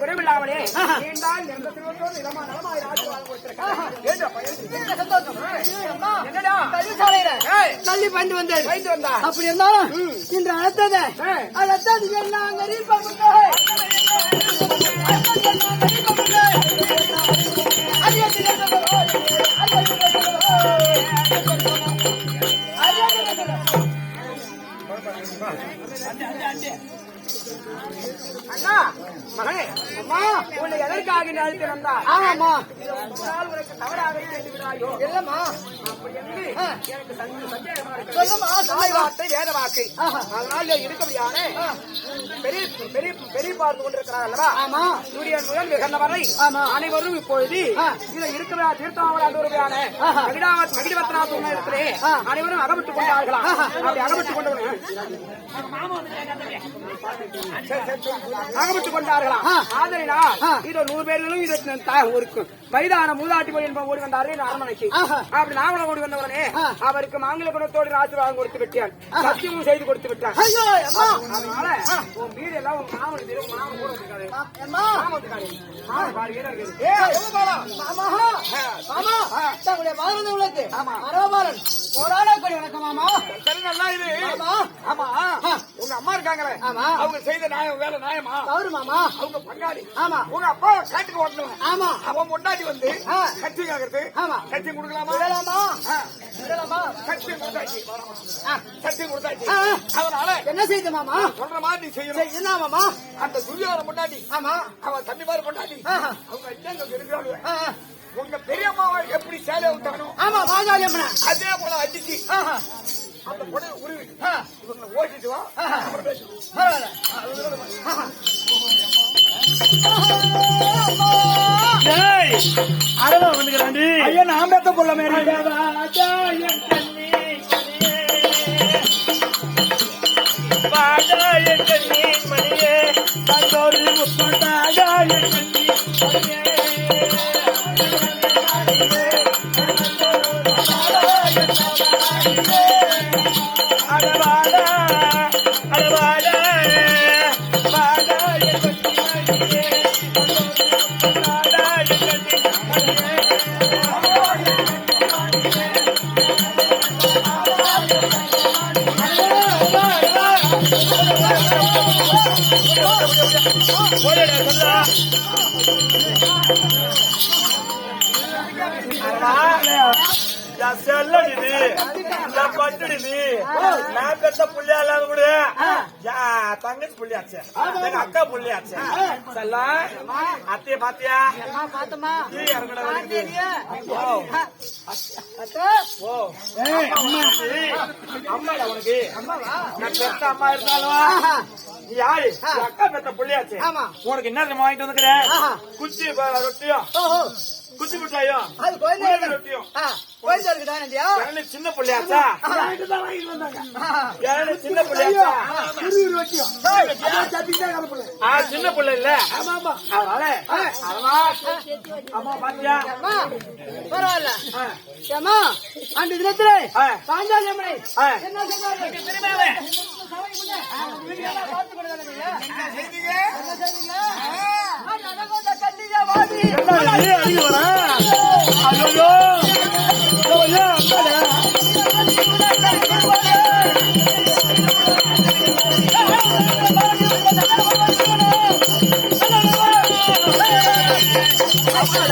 குறைவில்லாமலே நீண்டால் எந்த செல்வத்தோடு நலமாய் ஆட்சி வாழ தள்ளி பண்ணி வந்தா. அப்படி இருந்தாலும் இன்று அழைத்தது. அழைத்தது என்ன அங்க அண்ணா, மகனே, அம்மா, உன்னை எதற்காக? ஆமாமா உனக்கு தவறாக? இல்லம்மா. எனக்கு சந்த- சந்தேகமா தாய். வார்த்தை வேத வாக்கு. அதனால் இருக்கபடியான பெரிய பெரிய பெரிய பார்த்து கொண்டிருக்கிறார் அல்லவா ஆமா சூரியன் முதல் மிகந்த வரை ஆமா. அனைவரும் இப்பொழுது ஆ. இதில் இருக்கிற தீர்த்தாமரான ஆஹா. மகிழ்வத்தனாத் ஆ. அனைவரும் அகப்பட்டுக் கொண்டார்களா அப்படி அகப்பட்டுக் கொண்டவன அகப்பட்டுக் கொண்டார்களா. ஆதரினால். இதோ நூறு பேர்களும் இதற்கு ஒரு வயதான மூதாட்டி போய் என்பவர் ஓடி வந்தாரு ஆஹா. அப்படி நாமளும் ஓடி வந்தவரனே ஆ. அவருக்கு மாங்கில குணத்தோடு ஆசீர்வாதம் கொடுத்து விட்டான். சத்தியமும் செய்து கொடுத்து விட்டான். அதனால உன் வீடு எல்லாம் உன் மாமன் உன் மாமன் கூட இருக்காரு மாமன் பாரு வீரா இருக்குது அரவபாலன் போராட கொடி வணக்கம் மாமா. சரி நல்லா இது மாமா. ஆமா. உங்க அம்மா இருக்காங்களே. ஆமா. அவங்க செய்த நியாயம் வேலை நியாயமா? தவறு மாமா. அவங்க பங்காளி. ஆமா. உங்க அப்பா காட்டுக்கு ஓட்டணும்? ஆமா. அவன் முன்னாடி வந்து. கட்சி கேக்குறது ஆமா. கட்சி கொடுக்கலாமா? விடலாமா. விடலாமா? கட்சி கொடுத்தாச்சு. கட்சி கொடுத்தாச்சு. அதனால என்ன செய்து மாமா? சொல்ற மாதிரி நீ செய்யணும். என்ன மாமா? அந்த துரியோட முன்னாடி ஆமா. அவன் தம்பி மாதிரி முன்னாடி. அவங்க அண்ணங்க இருக்கிறாங்க. உங்க பெரியம்மாவை எப்படி சேலை விட்டானோ ஆமா அம்மனா. அதே போல அடிச்சு. அந்த புடவை உருவி இவங்களை ஓட்டிட்டு வா அரவா வந்துக்கிறாண்டி ஐயா நான் பேத்த கொள்ள மேரி மணியே தந்தோரு கண்ணி Thank you. நான் பட்டுடிது நான் பெத்த புள்ளியாலாம் கூட யா தங்கச்சி புள்ளியாச்சு. எங்க அக்கா புள்ளியாச்சு. செல்லா அத்தைய பாத்தியா? அம்மா பாத்தம்மா. கீழே இறங்குடா வலிக்குது. பாத்தியா? ஓ அத்தா. ஓ. அம்மா அம்மாடா உனக்கு. நான் பெத்த அம்மா இருந்தாலும் ஆஹா. நீ யாரு? என் அக்கா பெத்த புள்ளியாச்சு. ஆமா. உனக்கு என்ன வாங்கிட்டு வந்துக்கிறேன் ஆஹா. குச்சி ரொட்டியும் குச்சி மிட்டாயும் ரொட்டியும் இல்லையா யாரு சின்ன புள்ளியாச்சா? சின்ன புள்ளியாச்சா? டேய், ஆ சின்ன புள்ள இல்ல? பரவாயில்ல. தினத்திலே. பாஞ்சாலி. என்ன?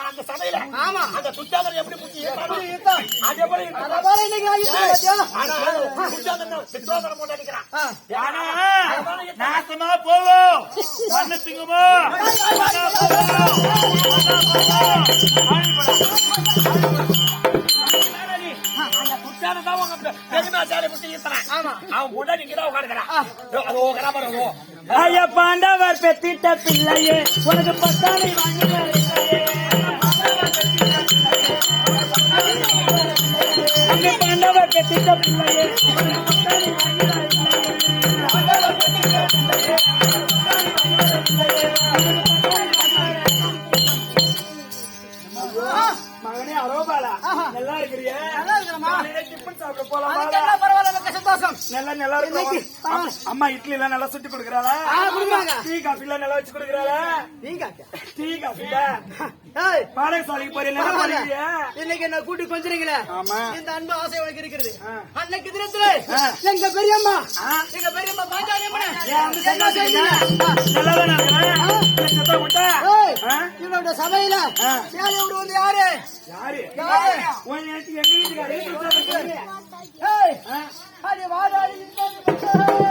அந்த சபையில ஆமா. அந்த எப்படி புத்தி? அது எப்படி போட்டு அடிக்கிறான் நாசமா போவோம் பெருமாச்சாரி புத்தி. ஆமா. அவன் கூட நீங்கதான் உட்காந்துக்கிறான் அது ஓகரா பாருங்க ஐயா பாண்டவர் பெத்திட்ட பிள்ளையே உனக்கு பத்தானை வாங்கி பாண்டவர் பெத்திட்ட பிள்ளையே உனக்கு பத்தானை வாங்கி நல்லா இருக்கிறியா நல்லா டிஃபன் சாப்பிட போலாமா பரவாயில்ல, எனக்கு சந்தோஷம். நல்லா நல்லா ஆ. அம்மா இட்லி எல்லாம் நல்லா சுட்டு கொடுக்குறாளா ஆ, கொடுக்குறாங்க. டீ காஃபி எல்லாம் நல்லா வச்சு கொடுக்குறாளா நீ காக்க. டீ காஃபி ஏய், பாளையசாலைக்கு போறீங்க நல்லா. போறீங்க இன்னைக்கு என்ன கூட்டி கொஞ்சறீங்களே ஆமா. இந்த அன்பு ஆசை உனக்கு இருக்குது ஆ. அன்னைக்கு தினத்துல. எங்க பெரியம்மா. எங்க பெரியம்மா பாஞ்சாலி அம்மனை ஏன் வந்து என்ன சந்தோஷம் செய்தீங்க? நல்லா தானே இருக்கிறேன் ஏய், ஆ? இவனோட சபையில. சேலை விடு வந்து யாரு? யாரு? எங்க வீட்டுக்காரே? சுத்தாது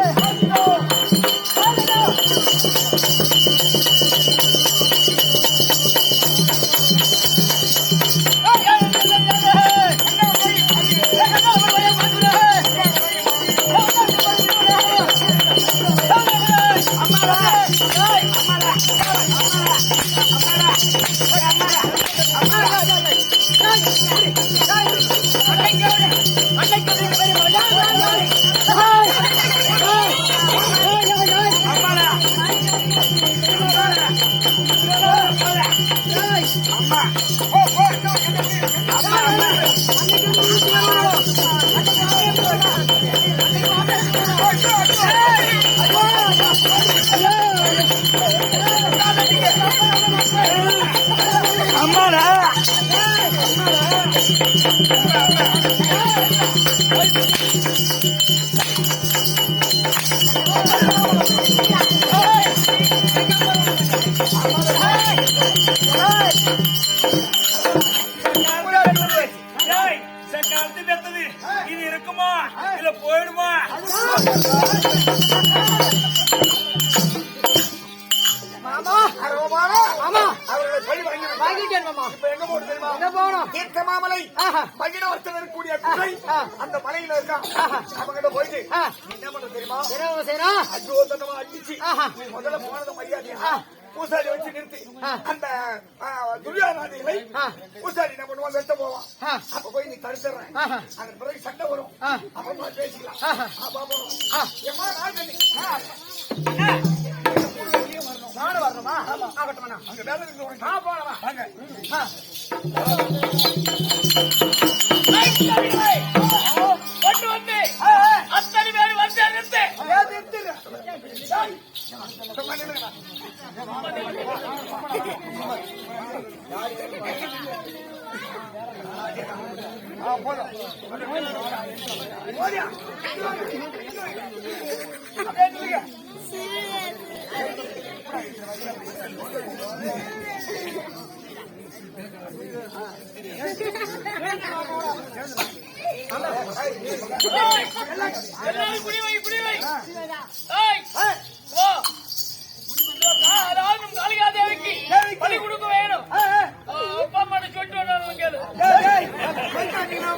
ஆஹா. மகிழவர்த்தன் இருக்கக்கூடிய குகை. அந்த மலையில இருக்கான் அவங்கிட்ட போயிட்டு என்ன பண்ண தெரியுமா செய்யறோம் அஜோதனமா அடிச்சு முதல்ல போனது மரியாதையா. பூசாரி வச்சு நிறுத்தி. அந்த துரியாதிகளை ஆ. பூசாரி என்ன பண்ணுவான் வெட்ட போவான். அப்ப போய் நீ தடுத்துறேன். அதன் பிறகு சண்டை வரும். அப்புறமா பேசிக்கலாம். அப்பா போறோம் ஆ. ஏம்மா நானும் வரணுமா அங்க வேலை இருக்கு உனக்கு. ஆ போனவா வாங்க கொண்டு வந்து அத்தனை பேர் வந்து நிறுத்து போதும். எல்லாரும் குடி வை குடி வை ஏய் ஓ ராஜம் காளிகா தேவிக்கு பலி கொடுக்க வேணும் ஆ, ஆ. ஆ, அப்பா அம்மா சொல்லிட்டு வந்தாங்க கேளு டேய், டேய், போயிட்டாங்கன்னா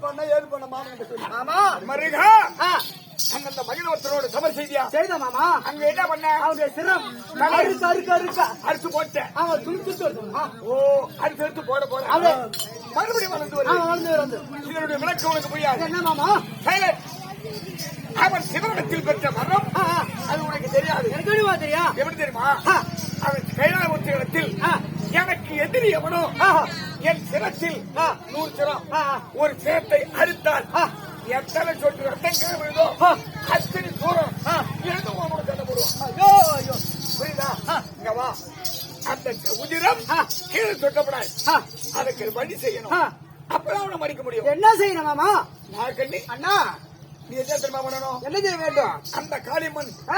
பண்ண ஏது பண்ண சொல்லி. ஆமா மருகா ஆ, அங்க அந்த மகிழ்வத்தரோட சமர் செய்தியா? செய்த மாமா. அங்க என்ன பண்ண? அவனுடைய சிரம். அறுக்க அறுக்க அறுக்க. அறுத்து போட்டேன். அவன் துணிச்சுட்டு வருது. ஆ, ஓ அறுத்து எடுத்து போட போற அவளே. மறுபடியும் வளர்ந்து வருது. வளர்ந்து இதனுடைய விளக்கம் உனக்கு புரியாது. என்ன மாமா? சைலண்ட் அவன் சிவனிடத்தில் பெற்ற ஆ, அது உனக்கு தெரியாது. எனக்கு தெரியுமா? தெரியா எப்படி தெரியுமா. அவன் கைலாய ஆ. எனக்கு எதிரி எவனோ. என் சிரத்தில். நூறு சிரம். ஒரு சேத்தை அறுத்தால். எத்தனை சொட்டு ரத்தம் கீழே விழுதோ. அத்தனை தூரம். எழுந்து உனக்கு சண்டை ஐயோ புரியுதா. இங்க வா அந்த உதிரம். கீழே சொட்டப்படாது அதுக்கு வழி செய்யணும். அப்பதான் அவனை மடிக்க முடியும் என்ன செய்யணும் மாமா அண்ணா நீ என்ன தெரியுமா பண்ணணும்? என்ன செய்ய வேண்டும்? அந்த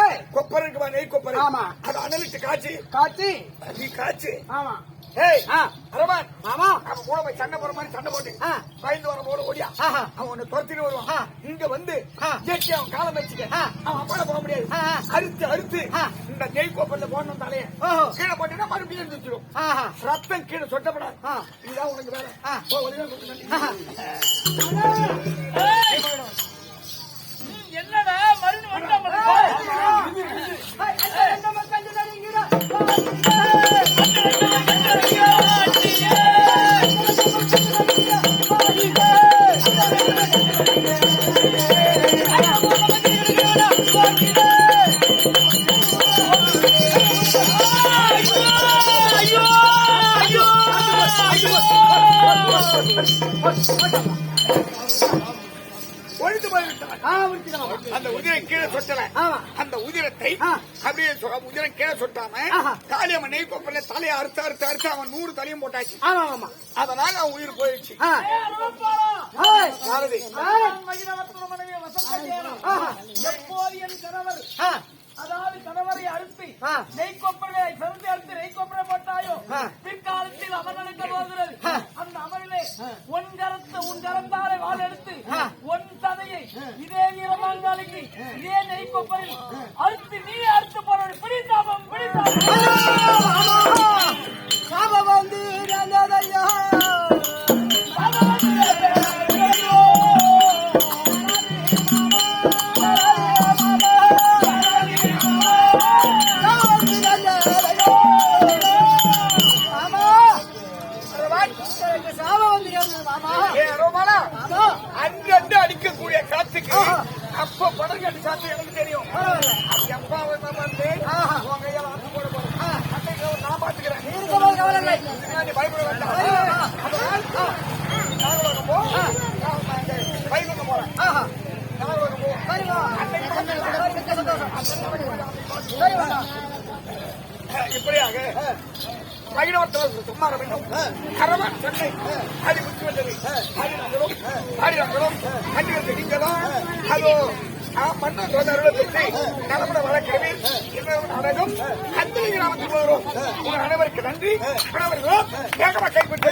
ஏய். கொப்பரை இருக்குமா? நெய் கொப்பரை. ஆமா. அது அனலிட்டு காய்ச்சி. காட்சி நீ காய்ச்சி. ஆமா. ஏய் ஆ. அரமான் மாமா அவன் கூட போய் சண்டை போற மாதிரி சண்டை போட்டு. பயந்து வர போட ஓடியா. அவன் உன்னை துரத்திட்டு வருவான். இங்க வந்து. ஜெயிச்சு அவன் காலம் வச்சுக்க. அவன் அப்பால போக முடியாது. அறுத்து அறுத்து. இந்த நெய் கோப்பல்ல போடணும் தலைய. கீழே போட்டீங்கன்னா மறுபடியும் எழுந்துச்சிடும் ரத்தம் கீழே சொட்டப்படாது. இதுதான் உனக்கு வேலை. வந்தா அந்த உதிரை கீழே சொட்டல. அந்த உதிரத்தை. அப்படியே உதிரம் கீழே சொட்டாம. காளியம்மன் நெய் கொப்பல தலையை அறுத்து அறுத்து அறுத்து அவன் நூறு தலையும் போட்டாச்சு அதனால அவன் உயிர் போயிடுச்சு என் கணவர். அதாவது கணவரை அழுத்தி ஆ. நெய் கொப்பரை சிறந்து அழுத்தி நெய் கொப்பரை போட்டாயோ. பிற்காலத்தில் அமர்நடுக்க போகிறது ஆ. அந்த அமரிலே உன் கரத்து உன் கரந்தாரை வாள் இப்படியாக வைணவத்தில் சும்மா வேண்டும். கரவ சென்னை. அது முத்து வந்தது அது நகரும். அது நகரும் நீங்கதான் அதோ மன்ன சோதரர்களை பெற்று நலமுட வளர்க்கிறது இன்னொரு அத்தனை கிராமத்துக்கு வரும் உங்கள் அனைவருக்கு நன்றி. அனைவர்களும் வேகமாக கைப்பற்றி